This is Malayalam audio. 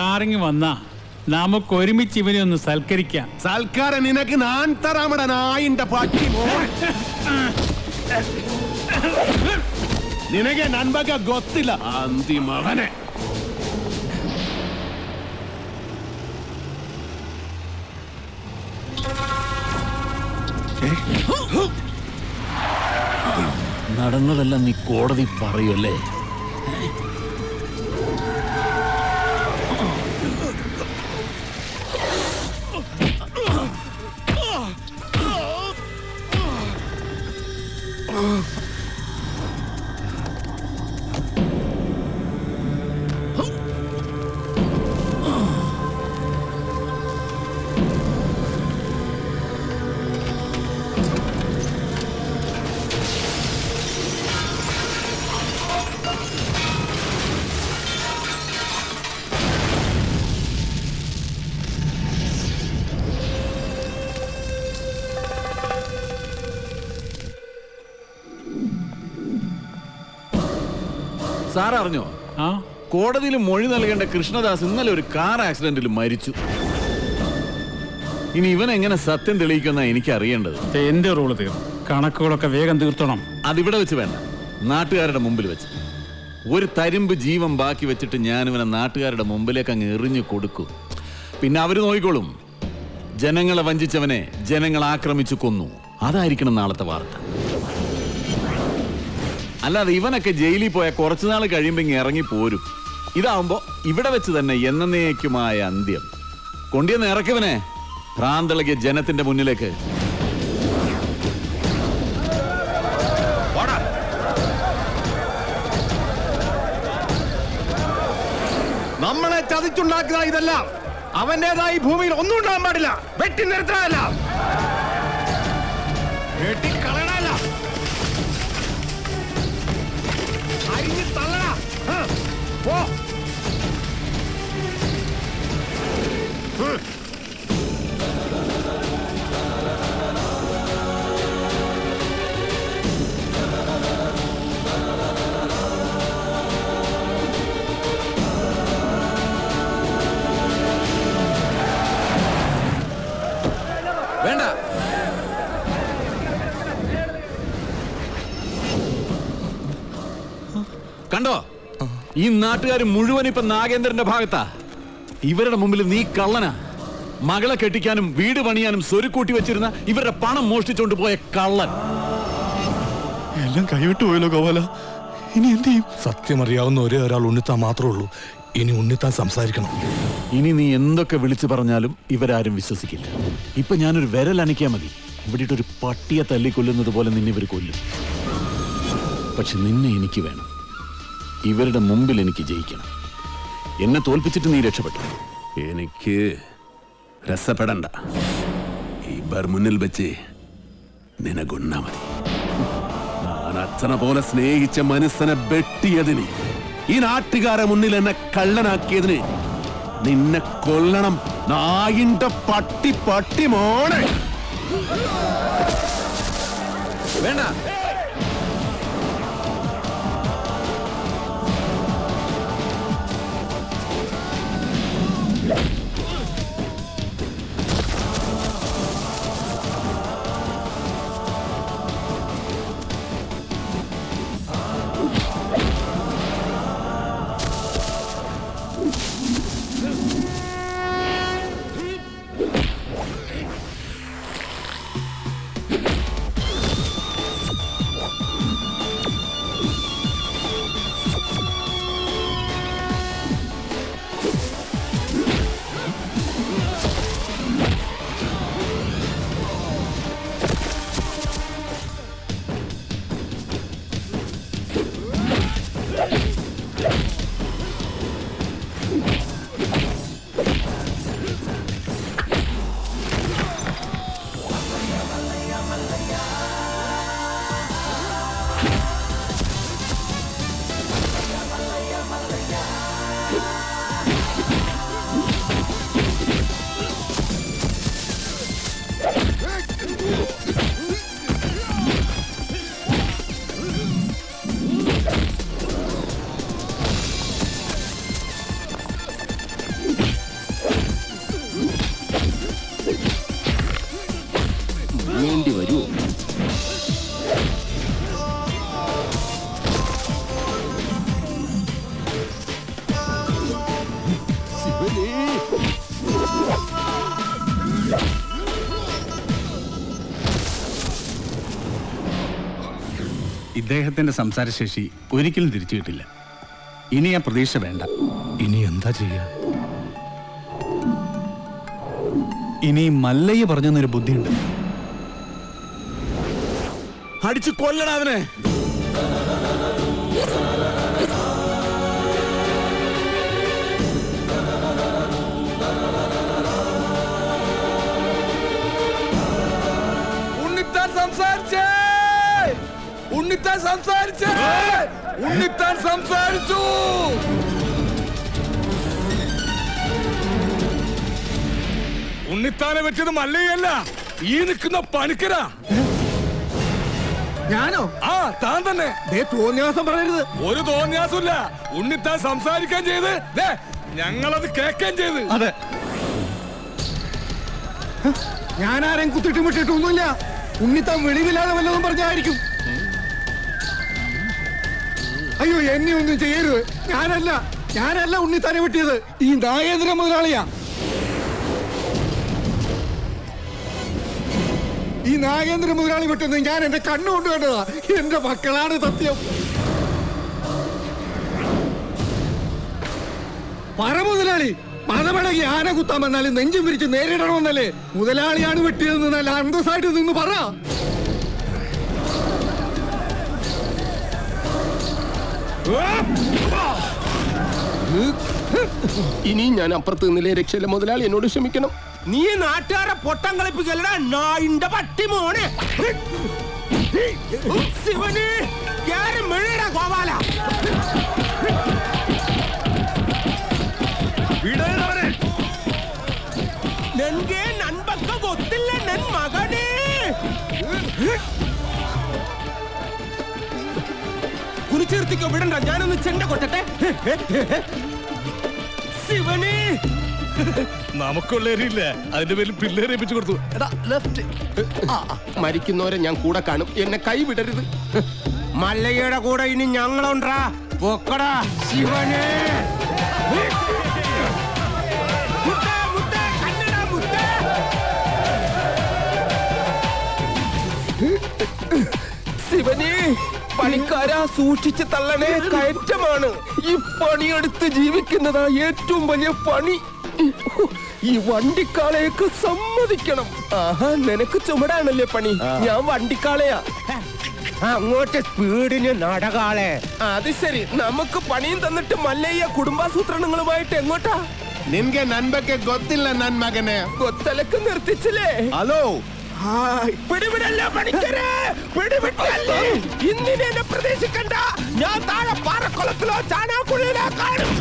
സാറിങ് വന്നാ നമുക്ക് ഒരുമിച്ച് ഇവനെ ഒന്ന് സൽക്കരിക്കാം സൽക്കാരം നിനക്ക് ഞാൻ തരാമട നായിന്റെ പട്ടി മോൻ ನಿನಗೆ ನನ್ ಬಗ್ಗೆ ಗೊತ್ತಿಲ್ಲ ಅಂದಿ ಮಗನೇ നടന്നതെല്ലാം നീ കോടതി പറയല്ലേ സാർ അറിഞ്ഞോ? ആ? കോടതിയിൽ മൊഴി നൽകേണ്ട കൃഷ്ണദാസ് ഇന്നലെ ഒരു കാർ ആക്സിഡന്റിൽ മരിച്ചു. ഇനി ഇവൻ എങ്ങനെ സത്യം തെളിയിക്കുന്ന എനിക്ക് അറിയേണ്ടത് എന്റെ റോൾ തീർന്നു കണക്കുകളൊക്കെ വേഗം തീർത്തണം. അതിവിടെ വെച്ച് വേണ്ട. നാട്ടുകാരുടെ മുമ്പിൽ വെച്ച്. ഒരു തരിമ്പ് ജീവൻ ബാക്കി വെച്ചിട്ട് ഞാൻ ഇവനെ നാട്ടുകാരുടെ മുമ്പിലേക്ക് അങ്ങ് എറിഞ്ഞു കൊടുക്കും. പിന്നെ അവർ നോക്കിക്കോളും ജനങ്ങളെ വഞ്ചിച്ചവനെ ജനങ്ങൾ ആക്രമിച്ചു കൊന്നു. അതായിരിക്കണം നാളത്തെ വാർത്ത. അല്ലാതെ ഇവനൊക്കെ ജയിലിൽ പോയ കുറച്ചു നാൾ കഴിയുമ്പോൾ ഇങ്ങ് ഇറങ്ങി പോരും. ഇതാവുമ്പോ ഇവിടെ വെച്ച് തന്നെ എന്നേക്കുമായ അന്ത്യം. കൊണ്ടിയെന്ന് ഇറക്കുവനെ ഭ്രാന്തളകിയ ജനത്തിന്റെ മുന്നിലേക്ക്. നമ്മളെ ചതിച്ചുണ്ടാക്കുക ഇതെല്ലാം. അവന്റേതായി ഭൂമിയിൽ ഒന്നും ഉണ്ടാകാൻ പാടില്ല. വെട്ടി നിർത്താനല്ല. വെട്ടിക്കളയണല്ല 我 ഈ നാട്ടുകാർ മുഴുവൻ ഇപ്പൊ നാഗേന്ദ്രന്റെ ഭാഗത്താ. ഇവരുടെ മുമ്പിൽ നീ കള്ളനാ. മകളെ കെട്ടിക്കാനും വീട് പണിയാനും സ്വരുക്കൂട്ടി വെച്ചിരുന്ന ഇവരുടെ പണം മോഷ്ടിച്ചോണ്ട് പോയ കള്ളൻ. എല്ലാം കൈവിട്ടു പോയല്ലോ ഗോപാല. ഇനി എന്ത് ചെയ്യും? സത്യം അറിയാവുന്ന ഒരേ ഒരാൾ ഉണ്ണിത്താൻ മാത്രമേ ഉള്ളൂ. ഇനി ഉണ്ണിത്താൻ സംസാരിക്കണം. ഇനി നീ എന്തൊക്കെ വിളിച്ചു പറഞ്ഞാലും ഇവരാരും വിശ്വസിക്കില്ല. ഇപ്പൊ ഞാനൊരു വിരൽ അണിക്കാ മതി. ഇവിടെ ഒരു പട്ടിയെ തല്ലിക്കൊല്ലുന്നത് പോലെ നിന്നെ ഇവർ കൊല്ലും. പക്ഷെ നിന്നെ എനിക്ക് വേണം. ഇവരുടെ മുമ്പിൽ എനിക്ക് ജയിക്കണം. എന്നെ തോൽപ്പിച്ചിട്ട് നീ രക്ഷപ്പെട്ടു. എനിക്ക് രസപ്പെടണ്ട. ഇവർ മുന്നിൽ വെച്ച് നിനകൊന്നാ മതി. ഞാൻ അച്ഛനെ പോലെ സ്നേഹിച്ച മനസ്സിനെ വെട്ടിയതിന് ഈ നാട്ടുകാരെ മുന്നിൽ എന്നെ കള്ളനാക്കിയതിന് നിന്നെ കൊല്ലണം. നായിന്റെ പട്ടി പട്ടി മോനെ. വേണ്ട. ഇദ്ദേഹത്തിന്റെ സംസാരശേഷി ഒരിക്കലും തിരിച്ചു കിട്ടില്ല. ഇനി ആ പ്രതീക്ഷ വേണ്ട. ഇനി എന്താ ചെയ്യുക ഇനി മല്ലയ്യ പറഞ്ഞൊരു ബുദ്ധിയുണ്ട്. അടിച്ചു കൊല്ലടാ അവനെ. സംസാരിച്ചേ? ഉണ്ണിത്താൻ സംസാരിച്ചു. ഉണ്ണിത്താനെ പറ്റിയത് മല്ലയല്ല ഈ നിൽക്കുന്ന പണിക്കരാ. ഞാനോ? ആ താൻ തന്നെ. തോന്നിയാസം തോന്നിയ പറയരുത്. ഒരു തോന്നിയാസമില്ല ഉണ്ണിത്താൻ സംസാരിക്കാൻ ചെയ്ത് ഞങ്ങളത് കേൾക്കാൻ ചെയ്ത്. അതെ. ഞാനാരെയും ആരെയും കുത്തിട്ടും വിട്ടിട്ടൊന്നുമില്ല ഉണ്ണിത്താൻ വെളിവില്ലാതെ വല്ലതും പറഞ്ഞായിരിക്കും. അയ്യോ എന്നെ ഒന്നും ചെയ്യരുത്. ഞാനല്ല ഞാനല്ല ഉണ്ണിത്താനെ വെട്ടിയത്. ഈ നാഗേന്ദ്ര മുതലാളിയാ. ഈ നാഗേന്ദ്ര മുതലാളി വെട്ടുന്നത് ഞാൻ എന്റെ കണ്ണുകൊണ്ട് കണ്ടതാ. എന്റെ മക്കളാണ് സത്യം. പറ മുതലാളി മതമടങ്ങി ആന കുത്താൻ വന്നാലും നെഞ്ചും വിരിച്ച് നേരിടണമെന്നല്ലേ? മുതലാളിയാണ് വെട്ടിയതെന്ന് നല്ല അന്തസ്സായിട്ട് നിന്ന് പറ. ഇനി ഞാൻ അപ്പുറത്ത് നിന്നിലെ രക്ഷയിലെ മുതലാളി എന്നോട് ക്ഷമിക്കണം. നീ നാട്ടുകാരെ പൊട്ടം കളിപ്പിക്കലടാ നായിന്റെ പട്ടി മോനെ. ശിവനെ ഗോപാല. നൻകേ നൻപക്ക കൊത്തില്ല നൻ മകനേ. കുനിച്ചിർത്തിക്കോ വിടണ്ട. ഞാനൊന്ന് ചെണ്ട കൊട്ടട്ടെ. ശിവനെ. നമുക്കുള്ളേരില്ല അതിന്റെ പേരിൽ പിള്ളേരെ ഏൽപ്പിച്ചു കൊടുത്തു. മരിക്കുന്നവരെ ഞാൻ കൂടെ കാണും. എന്നെ കൈവിടരുത് മല്ലയ്യയുടെ കൂടെ ഇനി ഞങ്ങളുണ്ടാ. പൊക്കടാ ശിവനെ. ശിവനെ. പണിക്കാരാ സൂക്ഷിച്ച് തള്ളണേ കയറ്റമാണ് ഈ പണിയെടുത്ത് ജീവിക്കുന്നതാ ഏറ്റവും വലിയ പണി ഈ വണ്ടിക്കാളയൊക്കെ സമ്മതിക്കണം ആഹാ നിനക്ക് ചുമടാണല്ലേ പണി ഞാൻ വണ്ടിക്കാളയാ അങ്ങോട്ട് സ്പീഡിന് നടകാളെ അത് ശരി നമുക്ക് പണിയും തന്നിട്ട് മല്ലയ്യ കുടുംബാസൂത്രണങ്ങളുമായിട്ട് എങ്ങോട്ടാ ನಿನ್ಗೆ ನನ್ ಬಗ್ಗೆ ಗೊತ್ತಿಲ್ಲ ನನ್ ಮಗನೇ കൊത്തലക്ക് നിർത്തിച്ചില്ലേ ಹಲೋ ഇന്നിനെ എന്നെ പ്രതീക്ഷിക്കണ്ട. ഞാൻ താഴെ പാറക്കുളത്തിലോ ചാനാക്കുഴിയിലോ കാണും!